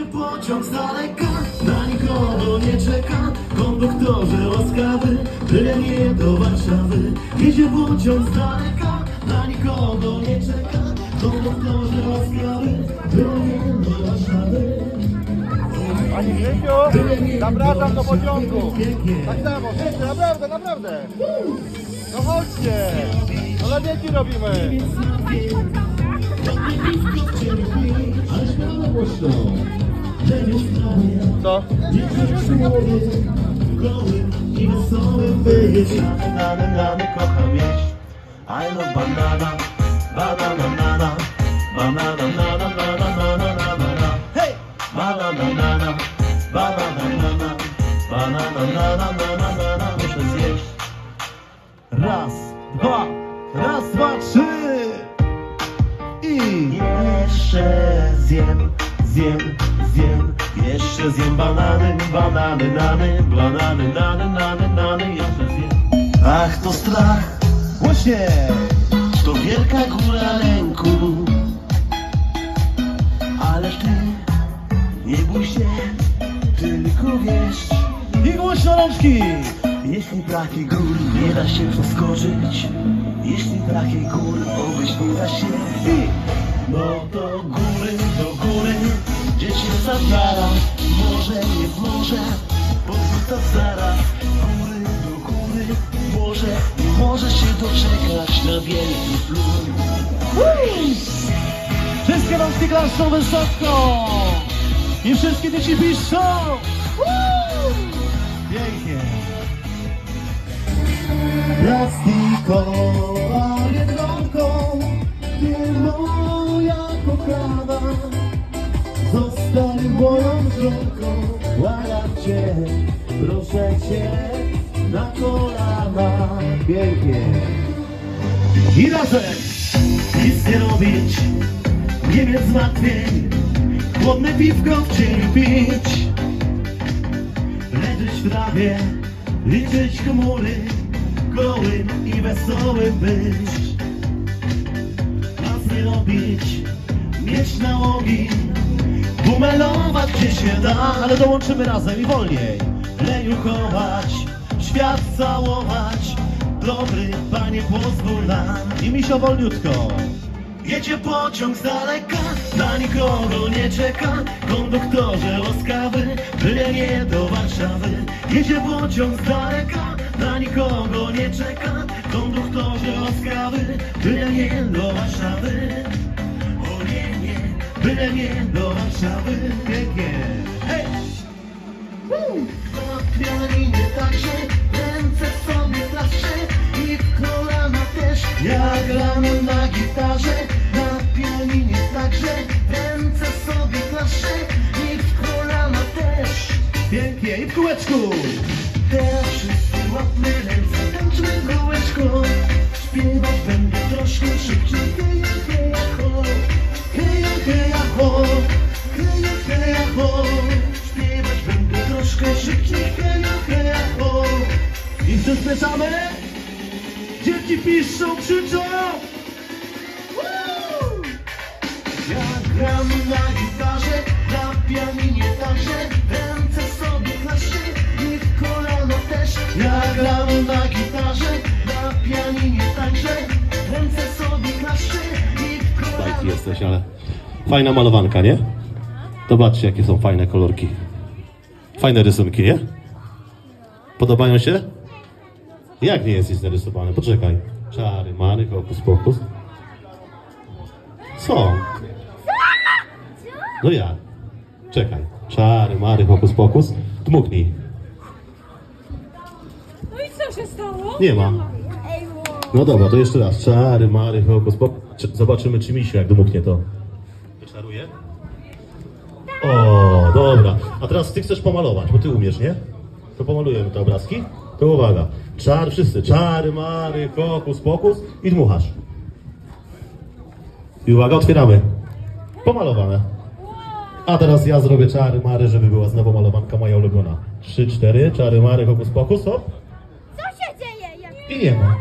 Jedzie pociąg z daleka, na nikogo nie czeka Konduktorze łaskawy, byle nie do Warszawy Jedzie pociąg z daleka, na nikogo nie czeka Konduktorze łaskawy, byle nie do Warszawy Pani Grzesiu, zapraszam do pociągu. Tak samo, wszyscy, naprawdę, naprawdę. No chodźcie. No lepiej robimy. Ale śmiało głośno Co? kocham jeść. I love banana, banana, Banana! Banana, banana, Banana, Muszę zjeść. Raz, dwa, raz, dwa, trzy. I jeszcze zjem, zjem Jeszcze zjem banany, banany, nany Banany, nany, nany, nany Jeszcze zjem. Ach, to strach. Głośnie To wielka góra lęku. Ale ty Nie bój się Tylko wiesz. I głośno rączki Jeśli takiej góry nie da się przeskoczyć Jeśli takiej góry obejść nie da się No to góry, do góry Gdzie cię zabrała Może nie w morze Podrzuca zaraz Góry do góry. Może nie może się doczekać Na wielki Wszystkie rączki klaszczą wysoko. I wszystkie dzieci piszą. Pięknie. Plastikowa biedronką Nie moja kochana Zostań moją żonką Błagam cię, proszę cię Na kolana Pięknie I razem Nic nie robić Nie mieć zmartwień Chłodne piwko w cieniu pić. Leżeć w trawie Liczyć chmury Gołym i wesołym być. Nas nie robić Mieć nałogi Bumelować gdzie się da Ale dołączymy razem i wolniej. Leniu chować Świat całować. Dobry panie pozwól nam. I mi się wolniutko. Jedzie pociąg z daleka, na nikogo nie czeka. Konduktorze łaskawy, byle nie do Warszawy. Jedzie pociąg z daleka, na nikogo nie czeka. Konduktorze łaskawy, byle nie do Warszawy byle do Warszawy Pięknie, hej! Na pianinie także ręce sobie klaszczę i w kolana też. Ja gram na gitarze, na pianinie także ręce sobie klaszczę i w kolana też. Pięknie i w kółeczku. Teraz wszyscy łapmy ręce, Dzieci piszą, krzyczą. Woo! Ja gram na gitarze, na pianinie także Ręce sobie klaszczę i w kolano też Ja gram na gitarze, na pianinie także Ręce sobie klaszczę i w kolano Bajki jesteś, ale fajna malowanka, nie? Zobaczcie, jakie są fajne kolorki. Fajne rysunki, nie? Podobają się? Jak nie jesteś narysowany? Poczekaj. Czary, mary, hokus pokus. Co? No jak? Czekaj. Czary, mary, hokus pokus. Dmuchnij. No i co się stało? Nie ma. No dobra, to jeszcze raz. Czary, mary, hokus pokus. Czy- Zobaczymy, czy mi się jak dmuchnie to. Wyczaruje? O, dobra. A teraz ty chcesz pomalować, bo ty umiesz, nie? To pomalujemy te obrazki. To uwaga. Czar, wszyscy. Czary, mary, hokus pokus i dmuchasz. I uwaga, otwieramy. Pomalowane. A teraz ja zrobię czary, mary, żeby była znowu malowanka moja ulubiona. Trzy, cztery, czary, mary, hokus pokus, hop. Co się dzieje? I nie ma.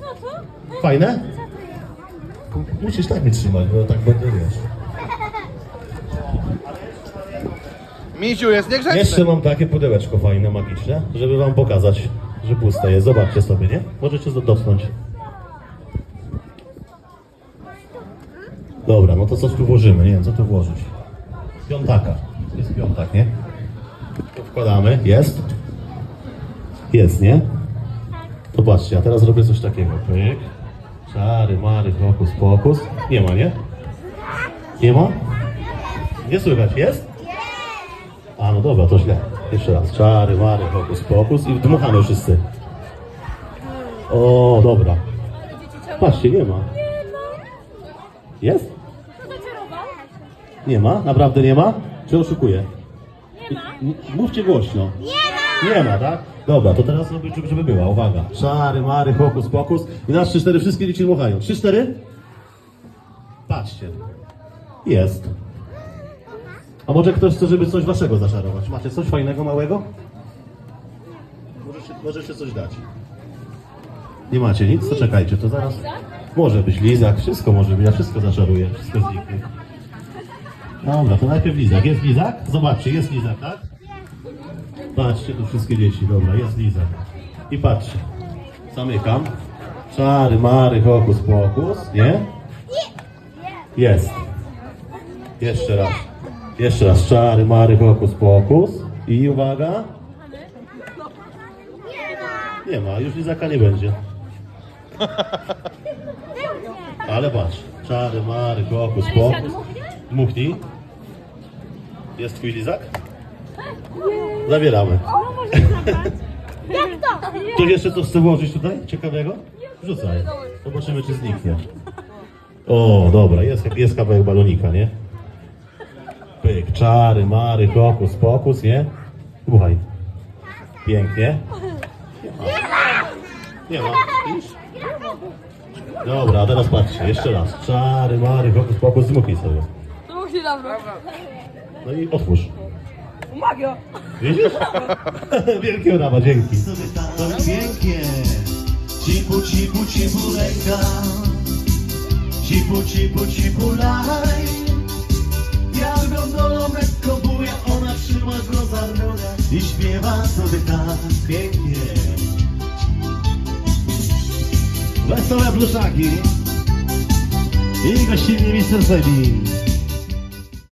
Co to? Fajne? Musisz tak mi trzymać, bo tak będzie wiesz. Jest niegrzeczny. Jeszcze mam takie pudełeczko fajne, magiczne, żeby wam pokazać, że puste jest. Zobaczcie sobie, nie? Możecie to dotknąć. Dobra, no to co tu włożymy? Nie wiem, co tu włożyć. Piątaka. Jest piątak, nie? To wkładamy. Jest? Jest, nie? To patrzcie, a teraz robię coś takiego. Pyk. Czary, mary, hokus, pokus. Nie ma, nie? Nie ma? Nie słychać, jest? A no dobra, to źle. Jeszcze raz. Czary, mary, hokus, pokus i dmuchamy wszyscy. O, dobra. Patrzcie, nie ma. Jest? Nie ma? Naprawdę nie ma? Czy oszukuję? Nie Mówcie głośno. Nie ma! Nie ma, tak? Dobra, to teraz robię, żeby- żeby była, uwaga. Czary, mary, hokus, pokus. I nas trzy, cztery, wszystkie dzieci dmuchają. Trzy, cztery? Patrzcie. Jest. A może ktoś chce, żeby coś waszego zaczarować? Macie coś fajnego, małego? Możecie, możecie coś dać. Nie macie nic? To czekajcie, to zaraz... Może być lizak, wszystko może być, ja wszystko zaczaruję, wszystko zniknie. Dobra, to najpierw lizak. Jest lizak? Zobaczcie, jest lizak, tak? Patrzcie, tu wszystkie dzieci, dobra, jest lizak. I patrzcie. Zamykam. Czary, mary, hokus, pokus, nie? Jest. Jeszcze raz. Jeszcze raz. Czary, mary, hokus, pokus. I uwaga. Nie ma, już lizaka nie będzie. Ale patrz. Czary, mary, hokus, pokus. Dmuchnij. Jest twój lizak? Zabieramy. Jak to? Ktoś jeszcze coś chce włożyć tutaj? Ciekawego? Rzucaj. Zobaczymy, czy zniknie. O, dobra, jest, jest kawałek balonika, nie? Pyk, czary, mary, hokus, pokus, nie? Dmuchaj. Pięknie. Nie ma. Widzisz? Dobra, a teraz patrzcie, jeszcze raz. Czary, mary, hokus, pokus, dmuchnij sobie. To musi dobra. No i otwórz. Magia. Widzisz? Wielkie brawa, dzięki. tak pięknie Cipu, cipu, cipu ręka Cipu, cipu, cipu laj gondolą lekko Ona trzyma go za nogę I śpiewa sobie tak pięknie Wesołe bluszaki. I gościnni mister Sebi.